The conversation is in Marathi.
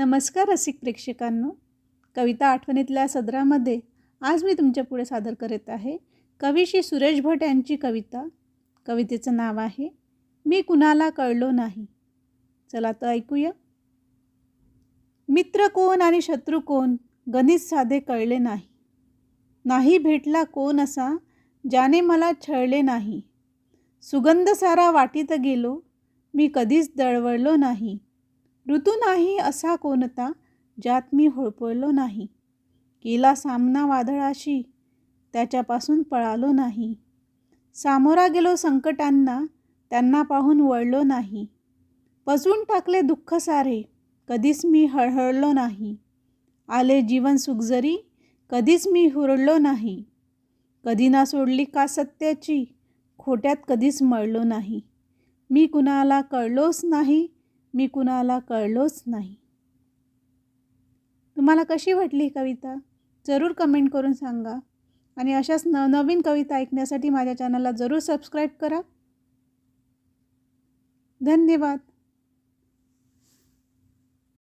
नमस्कार रसिक प्रेक्षकांनो. कविता आठवणीतल्या सदरामध्ये आज मी तुमच्यापुढे सादर करत आहे कवी श्री सुरेश भट यांची कविता. कवितेचं नाव आहे मी कुणाला कळलो नाही. चला तर ऐकूया. मित्र कोण आणि शत्रू कोण गणित साधे कळले नाही. नाही भेटला कोण असा ज्याने मला छळले नाही. सुगंध सारा वाटीत गेलो मी कधीच दळवळलो नाही. ऋतू नाही असा कोणता ज्यात मी होळपळलो नाही? केला सामना वादळाशी त्याच्यापासून पळालो नाही. सामोरा गेलो संकटांना त्यांना पाहून वळलो नाही. पचून टाकले दुःख सारे कधीच मी हळहळलो नाही. आले जीवन सुखजरी कधीच मी हुरडलो नाही. कधी ना सोडली का सत्याची खोट्यात कधीच मळलो नाही. मी कुणाला कळलोच नाही मी कुणाला कळलोच नाही. तुम्हाला कशी वाटली ही कविता? जरूर कमेंट करून सांगा. आणि अशाच नवनवीन कविता ऐकण्यासाठी माझ्या चॅनलला जरूर सबस्क्राईब करा. धन्यवाद.